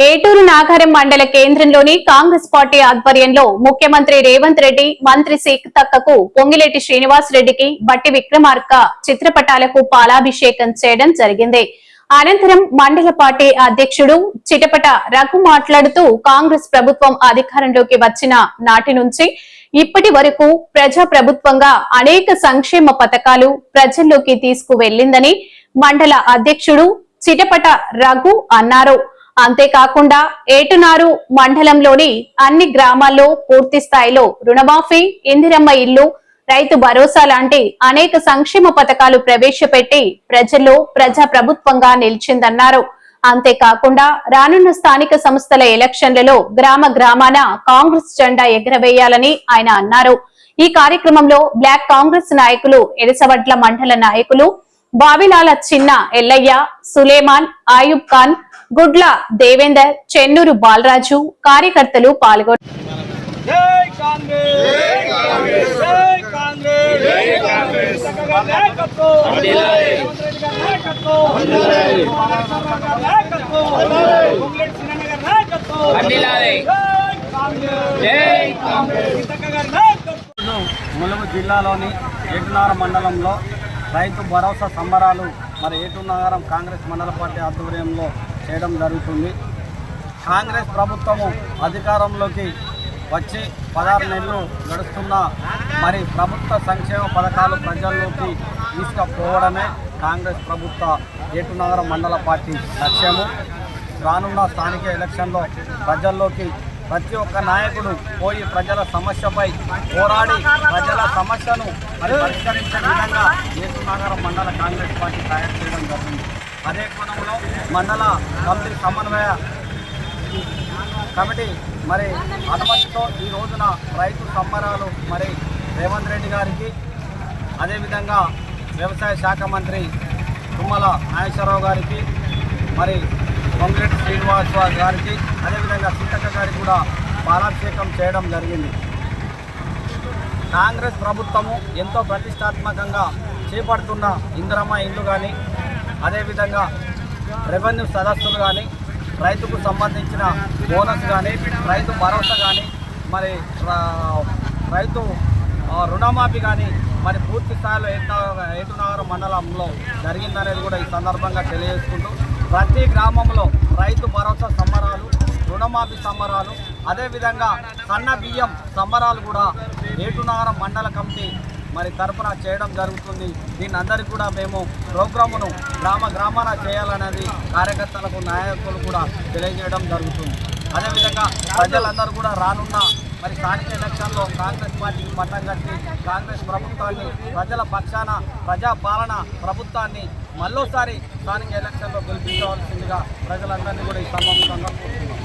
ఏటూరు నాగారం మండల కేంద్రంలోని కాంగ్రెస్ పార్టీ ఆధ్వర్యంలో ముఖ్యమంత్రి రేవంత్ రెడ్డి మంత్రి సీతక్కకు పొంగిలేటి శ్రీనివాస్ రెడ్డికి బట్టి విక్రమార్క చిత్రపటాలకు పాలాభిషేకం చేయడం జరిగింది. అనంతరం మండల పార్టీ అధ్యక్షుడు చిటపట రఘు మాట్లాడుతూ కాంగ్రెస్ ప్రభుత్వం అధికారంలోకి వచ్చిన నాటి నుంచి ఇప్పటి వరకు ప్రజా ప్రభుత్వంగా అనేక సంక్షేమ పథకాలు ప్రజల్లోకి తీసుకువెళ్ళిందని మండల అధ్యక్షుడు చిటపట రఘు అన్నారు. అంతేకాకుండా ఏటునారు మండలంలోని అన్ని గ్రామాల్లో పూర్తి స్థాయిలో రుణమాఫీ ఇందిరమ్మ ఇల్లు రైతు భరోసా లాంటి అనేక సంక్షేమ పథకాలు ప్రవేశపెట్టి ప్రజల్లో ప్రజా ప్రభుత్వంగా నిలిచిందన్నారు. అంతేకాకుండా రానున్న స్థానిక సంస్థల ఎలక్షన్లలో గ్రామ గ్రామాన కాంగ్రెస్ జెండా ఎగరవేయాలని ఆయన అన్నారు. ఈ కార్యక్రమంలో బ్లాక్ కాంగ్రెస్ నాయకులు ఎరసవడ్ల మండల నాయకులు బావిలాల చిన్న ఎల్లయ్య సులేమాన్ ఆయుబ్ ఖాన్ గుడ్ల దేవేందర్ చెన్నూరు బాలరాజు కార్యకర్తలు పాల్గొన్నారు ములుగు జిల్లాలోని ఏటునార మండలంలో రైతు భరోసా సంబరాలు మరి ఏటునగరం కాంగ్రెస్ మండల పార్టీ ఆధ్వర్యంలో చేయడం జరుగుతుంది. కాంగ్రెస్ ప్రభుత్వము అధికారంలోకి వచ్చి పదహారు నెలలు గడుస్తున్న మరి ప్రభుత్వ సంక్షేమ పథకాలు ప్రజల్లోకి తీసుకుపోవడమే కాంగ్రెస్ ప్రభుత్వ ఏటునగర మండల పార్టీ లక్ష్యము. రానున్న స్థానిక ఎలక్షన్లో ప్రజల్లోకి ప్రతి ఒక్క నాయకుడు పోయి ప్రజల సమస్యపై పోరాడి ప్రజల సమస్యను పరిష్కరించే విధంగా ఏటునగరం మండల కాంగ్రెస్ పార్టీ తయారు చేయడం జరిగింది. అదే కోణంలో మండల కమిటీ సమన్వయ కమిటీ మరి అనుమతితో ఈ రోజున రైతు సంబరాలు మరి రేవంత్ రెడ్డి గారికి అదేవిధంగా వ్యవసాయ శాఖ మంత్రి తుమ్మల నాగేశ్వరరావు గారికి మరి పొంగిరెడ్డి శ్రీనివాస్ గారికి అదేవిధంగా సీతక్క గారికి కూడా పాలాభిషేకం చేయడం జరిగింది. కాంగ్రెస్ ప్రభుత్వము ఎంతో ప్రతిష్టాత్మకంగా చేపడుతున్న ఇందిరమ్మ ఇల్లు కానీ అదేవిధంగా రెవెన్యూ సదస్సులు కానీ రైతుకు సంబంధించిన బోనస్ కానీ రైతు భరోసా కానీ మరి రైతు రుణమాఫీ కానీ మరి పూర్తి స్థాయిలో ఏట ఏటునగరం మండలంలో జరిగిందనేది కూడా ఈ సందర్భంగా తెలియజేసుకుంటూ ప్రతి గ్రామంలో రైతు భరోసా సంబరాలు రుణమాఫీ సంబరాలు అదేవిధంగా సన్న బియ్యం సంబరాలు కూడా ఏటునగరం మండల కమిటీ మరి తరఫున చేయడం జరుగుతుంది. దీని అందరికీ కూడా మేము ప్రోగ్రామును గ్రామ గ్రామాన చేయాలనేది కార్యకర్తలకు నాయకులు కూడా తెలియజేయడం జరుగుతుంది. అదేవిధంగా ప్రజలందరూ కూడా రానున్న మరి స్థానిక ఎలక్షన్లో కాంగ్రెస్ పార్టీకి పట్టం కట్టి కాంగ్రెస్ ప్రభుత్వాన్ని ప్రజల పక్షాన ప్రజాపాలన ప్రభుత్వాన్ని మళ్ళోసారి స్థానిక ఎలక్షన్లో గెలిపించవలసిందిగా ప్రజలందరినీ కూడా ఈ సంబంధంగా కోరుతున్నాం.